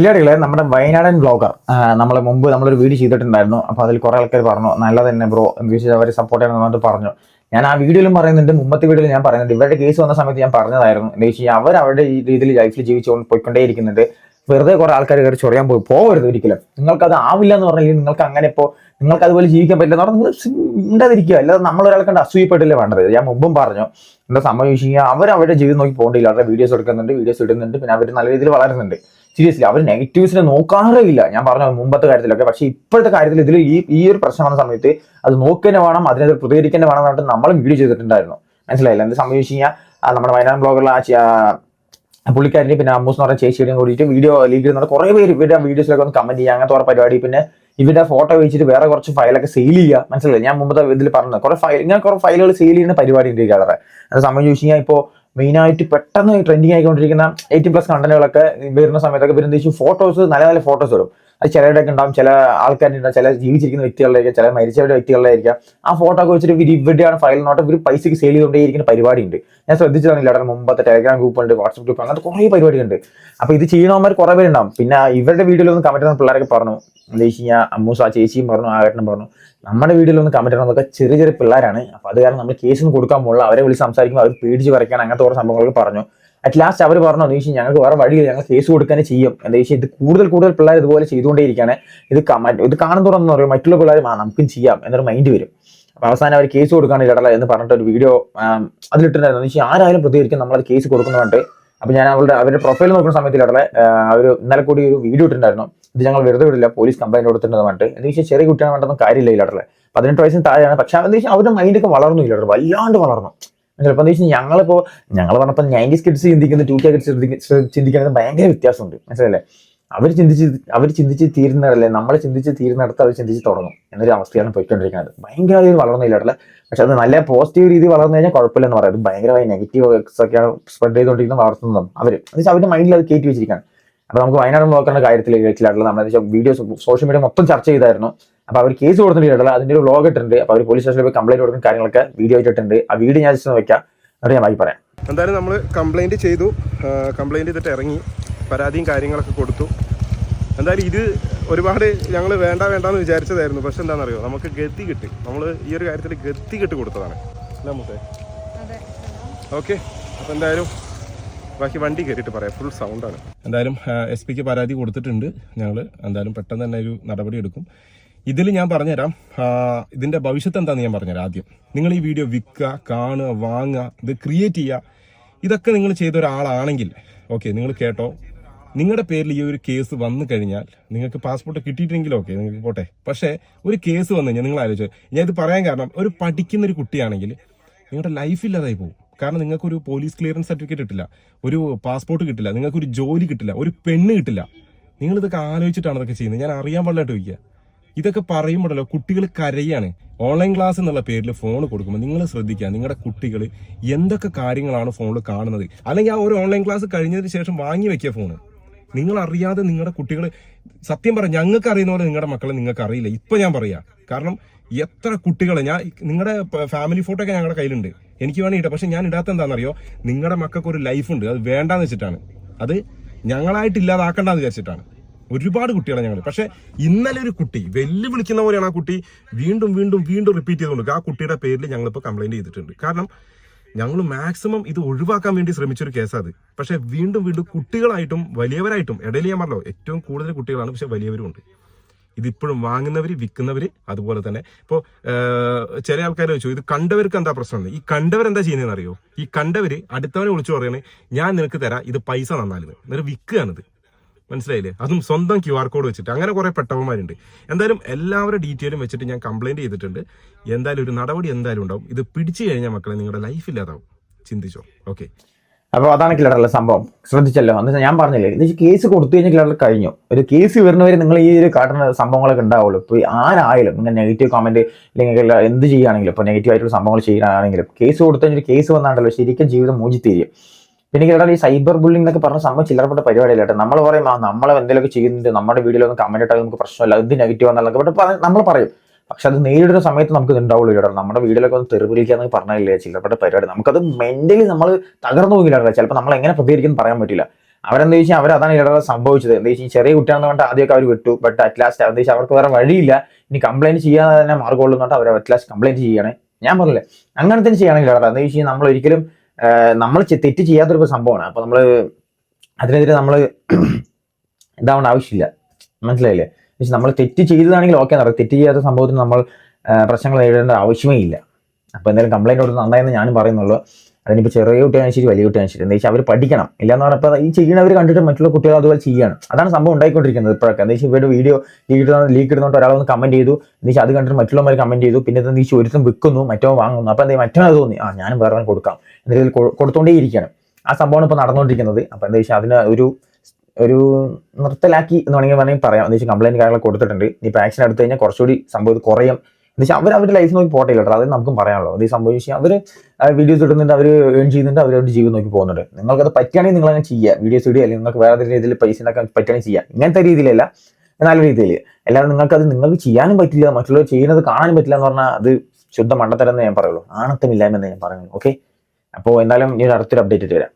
മലയാളികളെ നമ്മുടെ വയനാടൻ ബ്ലോഗർ നമ്മൾ മുമ്പ് നമ്മളൊരു വീഡിയോ ചെയ്തിട്ടുണ്ടായിരുന്നു. അപ്പോൾ അതിൽ കുറേ ആൾക്കാർ പറഞ്ഞു നല്ല തന്നെ ബ്രോ എന്ന് ചോദിച്ചാൽ അവർ സപ്പോർട്ട് ചെയ്യണം പറഞ്ഞു. ഞാൻ ആ വീഡിയോയിലും പറയുന്നുണ്ട് മുമ്പത്തെ വീഡിയോയിൽ ഞാൻ പറയുന്നുണ്ട്. ഇവരുടെ കേസ് വന്ന സമയത്ത് ഞാൻ പറഞ്ഞതായിരുന്നു. എന്താ വെച്ചാൽ അവർ അവരുടെ ഈ രീതിയിൽ ലൈഫിൽ ജീവിച്ചുകൊണ്ട് പോയിക്കൊണ്ടേയിരിക്കുന്നുണ്ട് വെറുതെ കുറെ ആൾക്കാർ കയറി ചൊറിയാൻ പോയി. പോകരുത് ഒരിക്കലും. നിങ്ങൾക്കത് ആവില്ല എന്ന് പറഞ്ഞാൽ നിങ്ങൾക്ക് അങ്ങനെ ഇപ്പോൾ നിങ്ങൾക്ക് അതുപോലെ ജീവിക്കാൻ പറ്റില്ല എന്ന് പറഞ്ഞാൽ നിങ്ങൾ ഉണ്ടാതിരിക്കുക അല്ലാതെ നമ്മൾ ഒരാളെ കണ്ട് അസൂയപ്പെട്ടില്ല വേണ്ടത്. ഞാൻ മുമ്പും പറഞ്ഞു എന്താ സമയം ചോദിച്ചു കഴിഞ്ഞാൽ അവർ അവരുടെ ജീവിതം നോക്കി പോകേണ്ടില്ല അവരുടെ വീഡിയോസ് എടുക്കുന്നുണ്ട് വീഡിയോസ് ഇടുന്നുണ്ട്. പിന്നെ അവർ നല്ല രീതിയിൽ വളരുന്നുണ്ട്. സീരിയസ്ലി അവർ നെഗറ്റീവ്സിനെ നോക്കാറേ ഇല്ല. ഞാൻ പറഞ്ഞ മുമ്പത്തെ കാര്യത്തിലൊക്കെ. പക്ഷെ ഇപ്പോഴത്തെ കാര്യത്തിൽ ഇതിൽ ഈ ഈ ഒരു പ്രശ്നം വന്ന സമയത്ത് അത് നോക്കേണ്ട വേണം അതിനെതിരെ പ്രതികരിക്കേണ്ട വേണം എന്നിട്ട് നമ്മൾ വീഡിയോ ചെയ്തിട്ടുണ്ടായിരുന്നു. മനസ്സിലായില്ല? എന്ത് സംഭവിച്ചു കഴിഞ്ഞാൽ നമ്മുടെ വയനാട് ബ്ലോഗറിൽ ആ പുള്ളിക്കാരി പിന്നെ അമ്മൂസ് എന്ന് പറഞ്ഞ ചേച്ചിയുടെയും കൂടിയിട്ട് വീഡിയോ ലീക്ക് ചെയ്യുന്ന കുറേ പേര് ഇവരുടെ വീഡിയോസിലൊക്കെ ഒന്ന് കമന്റ് ചെയ്യുക അങ്ങനത്തെ ഓരോ പരിപാടി. പിന്നെ ഇവരുടെ ഫോട്ടോ വെച്ചിട്ട് വേറെ കുറച്ച് ഫയലൊക്കെ സെയിൽ ചെയ്യുക. മനസ്സിലായി ഞാൻ മുമ്പത്തെ ഇതിൽ പറഞ്ഞത് കുറെ ഫയൽ ഇങ്ങനെ കുറെ ഫയലുകൾ സെയിൽ ചെയ്യുന്ന പരിപാടി ഉണ്ട് ഇയാളെ അത് സമയം ചോദിച്ചു കഴിഞ്ഞാൽ ഇപ്പോൾ മെയിനായിട്ട് പെട്ടെന്ന് ട്രെൻഡിങ് ആയിക്കൊണ്ടിരിക്കുന്ന എയ്റ്റീൻ പ്ലസ് കണ്ടന്റുകളൊക്കെ വരുന്ന സമയത്തൊക്കെ വരുന്ന ഫോട്ടോസ് നല്ല നല്ല ഫോട്ടോസ് ഇടും. അത് ചിലരുടെയൊക്കെ ഉണ്ടാവും. ചില ആൾക്കാരുണ്ടാവും ചില ജീവിച്ചിരിക്കുന്ന വ്യക്തികളുടെ ചില മരിച്ചവരുടെ വ്യക്തികളുടെ ആയിരിക്കാം ആ ഫോട്ടോ ഒക്കെ വെച്ചിട്ട് ഇവർ ഇവിടെയാണ് ഫയൽ നോട്ട്. ഇവർ പൈസക്ക് സെയിൽ ചെയ്തുകൊണ്ടേയിരിക്കുന്ന പരിപാടി ഉണ്ട് ഞാൻ ശ്രദ്ധിച്ചതാണില്ല അവിടെ മുമ്പത്തെ ടെലഗ്രാം ഗ്രൂപ്പ് ഉണ്ട് വാട്സപ്പ് ഗ്രൂപ്പ് അങ്ങനത്തെ കുറേ പരിപാടി ഉണ്ട് അപ്പൊ ഇത് ചെയ്യണവന്മാർ കുറേ പേരുണ്ടാവും. പിന്നെ ഇവരുടെ വീഡിയോയിൽ ഒന്ന് കമന്റ് ചെയ്യുന്ന പിള്ളേരൊക്കെ പറഞ്ഞു. എന്താ വെച്ച് കഴിഞ്ഞാൽ അമ്മൂസ് ആ ചേച്ചിയും പറഞ്ഞു ആ ഏട്ടനും പറഞ്ഞു. നമ്മുടെ ഒന്ന് കമന്റ് ചെയ്യുന്നതൊക്കെ ചെറിയ ചെറിയ പിള്ളേരാണ്. അപ്പോൾ അത് കാരണം നമ്മൾ കേസൊന്നും കൊടുക്കാൻ പോകുള്ളൂ അവരെ വിളിച്ച് സംസാരിക്കുമ്പോൾ അവർ പേടിച്ച് വരയ്ക്കാൻ അങ്ങനത്തെ കുറേ സംഭവങ്ങളൊക്കെ പറഞ്ഞു. അറ്റ് ലാസ്റ്റ് അവർ പറഞ്ഞു എന്ന് വെച്ചാൽ ഞങ്ങൾക്ക് വേറെ വഴിയിൽ ഞങ്ങൾ കേസ് കൊടുക്കാനേ ചെയ്യും. എന്താ വെച്ചാൽ ഇത് കൂടുതൽ കൂടുതൽ പിള്ളേർ ഇതുപോലെ ചെയ്തുകൊണ്ടേയിരിക്കുകയാണ്. ഇത് ഇത് കാണുന്നതോറെന്ന് പറയും മറ്റുള്ള പിള്ളേർ ആ നമുക്കും ചെയ്യാം എന്നൊരു മൈൻഡ് വരും. അപ്പൊ അവസാനം അവർ കേസ് കൊടുക്കാണ് ഇടല എന്ന് പറഞ്ഞിട്ട് ഒരു വീഡിയോ അതിലിട്ടുണ്ടായിരുന്നു എന്ന് വെച്ചാൽ ആരായാലും പ്രതികരിക്കും നമ്മളത് കേസ് കൊടുക്കുന്നതുകൊണ്ട് പറഞ്ഞിട്ട്. അപ്പൊ ഞാൻ അവളുടെ അവരുടെ പ്രൊഫൈൽ നോക്കുന്ന സമയത്ത് ഇടലെ അവർ ഇന്നലെ കൂടി ഒരു വീഡിയോ ഇട്ടിട്ടുണ്ടായിരുന്നു. ഇത് ഞങ്ങൾ വെറുതെ വിടില്ല പോലീസ് കംപ്ലൈന്റ് കൊടുത്തിട്ടുണ്ട് പറഞ്ഞിട്ട്. എന്ന് വെച്ചാൽ ചെറിയ കുട്ടിയാണ് വേണ്ടതൊന്നും കാര്യമില്ല ഇടല പതിനെട്ട് വയസ്സിന് താഴെയാണ്. പക്ഷെ എന്താ വെച്ചാൽ അവരുടെ മൈൻഡൊക്കെ വളർന്നു ഇല്ല വല്ലാണ്ട് വളർന്നു. ചിലപ്പോൾ എന്താ വെച്ചാൽ ഞങ്ങളിപ്പോൾ ഞങ്ങൾ പറഞ്ഞപ്പോൾ നയന്റീസ് കിഡ്സ് ചിന്തിക്കുന്ന ടു കെ കിഡ്സ് ചിന്തിക്കുന്നത് ഭയങ്കര വ്യത്യാസമുണ്ട്. മനസ്സിലല്ലേ അവർ ചിന്തിച്ച് അവർ ചിന്തിച്ച് തീരുന്നതല്ലേ നമ്മൾ ചിന്തിച്ച് തീരുന്നിടത്ത് അവർ ചിന്തിച്ച് തുടങ്ങും. എന്നൊരു അവസ്ഥയാണ് പോയിക്കൊണ്ടിരിക്കുന്നത്. ഭയങ്കര വളർന്നില്ല ഇടലെ പക്ഷെ അത് നല്ല പോസിറ്റീവ് രീതിയിൽ വളർന്നു കഴിഞ്ഞാൽ കുഴപ്പമില്ലെന്ന് പറയുന്നത് ഭയങ്കരമായി നെഗറ്റീവ് ഒക്കെയാണ് സ്പ്രെഡ് ചെയ്തുകൊണ്ടിരിക്കുന്ന വളർത്തുന്നതും അവർ എന്നുവെച്ചാൽ അവരുടെ മൈൻഡിൽ അത് കയറ്റി വെച്ചിരിക്കുകയാണ്. അപ്പോൾ നമുക്ക് വയനാട് നോക്കേണ്ട കാര്യത്തിലേക്ക് വെച്ചിട്ടുള്ള നമ്മുടെ വീഡിയോസ് സോഷ്യൽ മീഡിയ മൊത്തം ചർച്ച ചെയ്തായിരുന്നു. അപ്പൊ അവർ കേസ് കൊടുത്തിട്ടുണ്ട് അതിന്റെ ഒരു വ്ലോഗ് ഇട്ടിട്ടുണ്ട്. അപ്പൊ അവർ പോലീസ് സ്റ്റേഷനിൽ പോയി കംപ്ലൈന്റ് കൊടുക്കുന്ന കാര്യങ്ങളൊക്കെ വീഡിയോ ഇട്ടിട്ടുണ്ട്. ആ വീഡിയോ ഞാൻ ജസ്റ്റ് വെക്കാം. എന്നിട്ട് ഞാൻ ബാക്കി പറയാം. എന്തായാലും നമ്മൾ കംപ്ലൈന്റ് ചെയ്തു. കംപ്ലൈന്റ് ചെയ്തിട്ട് ഇറങ്ങി. പരാതിയും കാര്യങ്ങളൊക്കെ കൊടുത്തു. എന്തായാലും ഇത് ഒരുപാട് ഞങ്ങൾ വേണ്ട വേണ്ടാന്ന് വിചാരിച്ചതായിരുന്നു. പക്ഷെ എന്താണെന്നറിയോ? നമുക്ക് ഗതി കിട്ടി. നമ്മൾ ഈ ഒരു കാര്യത്തിൽ ഗതി കിട്ടി കൊടുത്തതാണ്. അല്ലേ മുത്തേ? ഓക്കെ. അപ്പോൾ എന്തായാലും ബാക്കി വണ്ടി കയറിയിട്ട് പറയാം. ഫുൾ സൗണ്ടാണ് എന്തായാലും എസ് പിക്ക് പരാതി കൊടുത്തിട്ടുണ്ട് ഞങ്ങൾ എന്തായാലും പെട്ടെന്ന് തന്നെ ഒരു നടപടി എടുക്കും. ഇതിൽ ഞാൻ പറഞ്ഞുതരാം. ഇതിന്റെ ഭവിഷ്യത്ത് എന്താണെന്ന് ഞാൻ പറഞ്ഞുതരാം ആദ്യം. നിങ്ങൾ ഈ വീഡിയോ വിൽക്കുക കാണുക വാങ്ങുക ഇത് ക്രിയേറ്റ് ചെയ്യുക. ഇതൊക്കെ നിങ്ങൾ ചെയ്ത ഒരാളാണെങ്കിൽ ഓക്കെ നിങ്ങൾ കേട്ടോ. നിങ്ങളുടെ പേരിൽ ഈ ഒരു കേസ് വന്നു കഴിഞ്ഞാൽ നിങ്ങൾക്ക് പാസ്പോർട്ട് കിട്ടിയിട്ടെങ്കിലും ഓക്കെ നിങ്ങൾക്ക് പോട്ടെ. പക്ഷേ ഒരു കേസ് വന്നു കഴിഞ്ഞാൽ നിങ്ങൾ ആലോചിച്ചു ഞാൻ ഇത് പറയാൻ കാരണം ഒരു പഠിക്കുന്ന ഒരു കുട്ടിയാണെങ്കിൽ നിങ്ങളുടെ ലൈഫ് ഇല്ലാതായി പോകും. കാരണം നിങ്ങൾക്കൊരു പോലീസ് ക്ലിയറൻസ് സർട്ടിഫിക്കറ്റ് കിട്ടില്ല ഒരു പാസ്പോർട്ട് കിട്ടില്ല നിങ്ങൾക്കൊരു ജോലി കിട്ടില്ല ഒരു പെണ്ണ് കിട്ടില്ല. നിങ്ങളിതൊക്കെ ആലോചിച്ചിട്ടാണ് ഇതൊക്കെ ചെയ്യുന്നത്. ഞാൻ അറിയാൻ പാടില്ലായിട്ട് ചോദിക്കുക. ഇതൊക്കെ പറയുമ്പോഴല്ലോ കുട്ടികൾ കരയാണ്. ഓൺലൈൻ ക്ലാസ് എന്നുള്ള പേരിൽ ഫോൺ കൊടുക്കുമ്പോൾ നിങ്ങൾ ശ്രദ്ധിക്കുക നിങ്ങളുടെ കുട്ടികൾ എന്തൊക്കെ കാര്യങ്ങളാണ് ഫോണിൽ കാണുന്നത്. അല്ലെങ്കിൽ ആ ഒരു ഓൺലൈൻ ക്ലാസ് കഴിഞ്ഞതിന് ശേഷം വാങ്ങി വെക്കുക ഫോണ്. നിങ്ങൾ അറിയാതെ നിങ്ങളുടെ കുട്ടികൾ സത്യം പറയാം ഞങ്ങൾക്ക് അറിയുന്ന പോലെ നിങ്ങളുടെ മക്കളെ നിങ്ങൾക്ക് അറിയില്ല. ഇപ്പൊ ഞാൻ പറയാ. കാരണം എത്ര കുട്ടികളെ ഞാൻ നിങ്ങളുടെ ഫാമിലി ഫോട്ടോ ഒക്കെ ഞങ്ങളുടെ കയ്യിലുണ്ട്. എനിക്ക് വേണമെങ്കിൽ ഇടാം. പക്ഷെ ഞാൻ ഇടാത്ത എന്താണെന്നറിയോ? നിങ്ങളുടെ മക്കൾക്ക് ഒരു ലൈഫ് ഉണ്ട്. അത് വേണ്ടാന്ന് വെച്ചിട്ടാണ്. അത് ഞങ്ങളായിട്ട് ഇല്ലാതാക്കണ്ടെന്ന് വിചാരിച്ചിട്ടാണ്. ഒരുപാട് കുട്ടികളാണ് ഞങ്ങൾ പക്ഷെ ഇന്നലെ ഒരു കുട്ടി വെല്ലുവിളിക്കുന്ന പോലെയാണ് ആ കുട്ടി വീണ്ടും വീണ്ടും വീണ്ടും റിപ്പീറ്റ് ചെയ്തുകൊണ്ട് ആ കുട്ടിയുടെ പേരിൽ ഞങ്ങളിപ്പോൾ കംപ്ലൈന്റ് ചെയ്തിട്ടുണ്ട്. കാരണം ഞങ്ങൾ മാക്സിമം ഇത് ഒഴിവാക്കാൻ വേണ്ടി ശ്രമിച്ചൊരു കേസാണ് അത്. പക്ഷെ വീണ്ടും വീണ്ടും കുട്ടികളായിട്ടും വലിയവരായിട്ടും ഇടയിൽ ഞാൻ ഏറ്റവും കൂടുതൽ കുട്ടികളാണ് പക്ഷെ വലിയവരും ഉണ്ട്. ഇതിപ്പോഴും വാങ്ങുന്നവർ വിൽക്കുന്നവർ അതുപോലെ തന്നെ. ഇപ്പോൾ ചില ആൾക്കാർ ചോദിച്ചു ഇത് കണ്ടവർക്ക് എന്താ പ്രശ്നം? ഈ കണ്ടവർ എന്താ ചെയ്യുന്നതെന്ന് അറിയോ ഈ കണ്ടവർ അടുത്തവനെ വിളിച്ചു പറയണേ ഞാൻ നിനക്ക് തരാം ഇത് പൈസ നന്നാലിത് എന്നിട്ട് വിൽക്കുകയാണിത് മനസ്സിലായില്ലേ? അതും സ്വന്തം ക്യു ആർ കോഡ് വെച്ചിട്ട്. അങ്ങനെ കുറെ പെട്ടവന്മാരുണ്ട്. എന്തായാലും എല്ലാവരുടെ ഡീറ്റെയിലും വെച്ചിട്ട് ഞാൻ കംപ്ലൈന്റ് ചെയ്തിട്ടുണ്ട്. എന്തായാലും ഒരു നടപടി എന്തായാലും ഉണ്ടാവും. ഇത് പിടിച്ചു കഴിഞ്ഞാൽ മക്കളെ നിങ്ങളുടെ ലൈഫ് ഇല്ലാതാവും. ചിന്തിച്ചോ? ഓക്കെ അപ്പോൾ അതാണ് കിളറുള്ള സംഭവം. ശ്രദ്ധിച്ചല്ലോ. എന്ന് ഞാൻ പറഞ്ഞില്ലേ ഇത് കേസ് കൊടുത്തു കഴിഞ്ഞാൽ കിളറിൽ കഴിഞ്ഞു. ഒരു കേസ് വരുന്നവരെ നിങ്ങൾ ഈ ഒരു കാട്ടുന്ന സംഭവങ്ങളൊക്കെ ഉണ്ടാവുള്ളൂ. ഇപ്പോൾ ആരായാലും നിങ്ങൾ നെഗറ്റീവ് കമന്റ് അല്ലെങ്കിൽ എന്ത് ചെയ്യുകയാണെങ്കിലും ഇപ്പോൾ നെഗറ്റീവ് ആയിട്ടുള്ള സംഭവങ്ങൾ ചെയ്യുകയാണെങ്കിലും കേസ് കൊടുത്തു കഴിഞ്ഞാൽ കേസ് വന്നാണ്ടല്ലോ ശരിക്കും ജീവിതം മൂഞ്ചി തീരും പിന്നെ കേട്ടാൽ ഈ സൈബർ ബുള്ളിംഗ് എന്നൊക്കെ പറഞ്ഞ സംഭവം ചില്ലറപ്പെട്ട പരിപാടിയല്ല കേട്ടോ. നമ്മൾ പറയും ആ നമ്മൾ എന്തെങ്കിലുമൊക്കെ ചെയ്യുന്നുണ്ട് നമ്മുടെ വീഡിയോയിൽ ഒന്ന് കമന്റ് ഇട്ടാൽ നമുക്ക് പ്രശ്നമില്ല ഇത് നെഗറ്റീവ് ആണെന്നൊക്കെ ബട്ട് നമ്മൾ പറയും. പക്ഷെ അത് നേരിടുന്ന സമയത്ത് നമുക്ക് ഉണ്ടാവുള്ളൂ കേട്ടോ. നമ്മുടെ വീഡിയോയിലൊക്കെ ഒന്ന് തെറിവിളിക്കാന്ന് പറഞ്ഞില്ലേ ചില്ലറപ്പെട്ട പരിപാടി. നമുക്കത് മെന്റലി നമ്മൾ തകർന്നു പോകില്ല ചിലപ്പോൾ നമ്മൾ എങ്ങനെ പ്രതികരിക്കും പറയാൻ പറ്റില്ല. അവരെന്താ വെച്ചാൽ അവർ അതാണ് ഇവിടെ സംഭവിച്ചത്. എന്താ വെച്ചാൽ ചെറിയ കുട്ടിയാണെന്ന് പറഞ്ഞിട്ട് ആദ്യമൊക്കെ അവർ വിട്ടു. ബട്ട് അറ്റ് ലാസ്റ്റ് എന്താ വെച്ചാൽ അവർക്ക് വേറെ വഴിയില്ല. ഇനി കംപ്ലൈന്റ് ചെയ്യാതെ തന്നെ മാർഗമുള്ളൂ എന്നിട്ട് അവർ അറ്റ് ലാസ്റ്റ് കംപ്ലൈന്റ് ചെയ്യണേ ഞാൻ പറഞ്ഞില്ലേ അങ്ങനെ തന്നെ ചെയ്യണമെങ്കിൽ എന്താ വെച്ച് കഴിഞ്ഞാൽ നമ്മൾ ഒരിക്കലും നമ്മൾ തെറ്റ് ചെയ്യാത്തൊരു സംഭവമാണ്. അപ്പൊ നമ്മൾ അതിനെതിരെ നമ്മൾ ഇതാവേണ്ട ആവശ്യമില്ല. മനസ്സിലായില്ലേ? നമ്മൾ തെറ്റ് ചെയ്തതാണെങ്കിൽ ഓക്കെ നടക്കും തെറ്റ് ചെയ്യാത്ത സംഭവത്തിന് നമ്മൾ പ്രശ്നങ്ങൾ നേരിടേണ്ട ആവശ്യമേ ഇല്ല. അപ്പോൾ എന്തായാലും കംപ്ലൈന്റ് കൊടുത്ത് നന്നായെന്ന് ഞാനും പറയുന്നുള്ളൂ. അതിനിപ്പോൾ ചെറിയ കുട്ടിയാണ് ശരി വലിയ കുട്ടിയാണ് ശരി എന്താ വെച്ചാൽ അവർ പഠിക്കണം. ഇല്ലാന്ന് പറഞ്ഞപ്പോൾ ഈ ചെയ്യുന്നവർ കണ്ടിട്ട് മറ്റുള്ള കുട്ടികൾ അതുപോലെ ചെയ്യാണ് അതാണ് സംഭവം ഉണ്ടായിക്കൊണ്ടിരിക്കുന്നത് ഇപ്പോഴൊക്കെ. എന്താ വെച്ചാൽ ഇവരുടെ വീഡിയോ ലീക്ക് ഇടുന്ന ലീക്ക് ഇടുന്നോട്ട് ഒരാളൊന്ന് കമന്റ് ചെയ്തു. എന്ന് വെച്ചാൽ അത് കണ്ടിട്ട് മറ്റുള്ളവർ കമന്റ് ചെയ്തു. പിന്നെ എന്താ വെച്ചാൽ ഒരുത്തും വിൽക്കുന്നു മറ്റോ വാങ്ങുന്നു. അപ്പോൾ എന്താ മറ്റോ തോന്നി. ആ ഞാനും വേറെ കൊടുക്കാം. എന്തെങ്കിലും കൊടുത്തുകൊണ്ടേയിരിക്കുകയാണ് ആ സംഭവമാണ് ഇപ്പോൾ നടന്നുകൊണ്ടിരിക്കുന്നത് അപ്പോൾ എന്താ വെച്ചാൽ അതിന് ഒരു ഒരു നിർത്തലാക്കി എന്ന് വേണമെങ്കിൽ വേണമെങ്കിൽ പറയാം. എന്താ വെച്ചാൽ കംപ്ലൈന്റ് കാര്യങ്ങൾ കൊടുത്തിട്ടുണ്ട്. ഇപ്പോൾ ആക്ഷൻ എടുത്തു കഴിഞ്ഞാൽ കുറച്ചുകൂടി സംഭവം ഇത് കുറയും. എന്ന് വെച്ചാൽ അവർ അവരുടെ ലൈഫ് നോക്കി പോട്ടെ കേട്ടോ അത് നമുക്കും പറയാനുള്ളൂ അത് സംഭവിച്ചാൽ അവർ വീഡിയോസ് ഇടുന്നുണ്ട് അവർ ഏൺ ചെയ്യുന്നുണ്ട് അവർ അവരുടെ ജീവിതം നോക്കി പോകുന്നുണ്ട്. നിങ്ങൾക്കത് പറ്റുകയാണെങ്കിൽ നിങ്ങൾ അങ്ങനെ ചെയ്യുക. വീഡിയോസ് ഇടുക അല്ലെങ്കിൽ നിങ്ങൾക്ക് വേറെ രീതിയിൽ പൈസ ഉണ്ടാക്കാൻ പറ്റുകയാണെങ്കിൽ ചെയ്യുക ഇങ്ങനത്തെ രീതിയിലല്ല നല്ല രീതിയിൽ. അല്ലാതെ നിങ്ങൾക്ക് അത് നിങ്ങൾക്ക് ചെയ്യാനും പറ്റില്ല മറ്റുള്ളവർ ചെയ്യുന്നത് കാണാനും പറ്റില്ല എന്ന് പറഞ്ഞാൽ അത് ശുദ്ധ മണ്ടത്തരം എന്ന് ഞാൻ പറയുള്ളൂ. ആണത്തമില്ലായ്മ എന്ന് ഞാൻ പറയുന്നു ഓക്കെ അപ്പോൾ എന്തായാലും ഈ അടുത്തൊരു അപ്ഡേറ്റ് വരാം.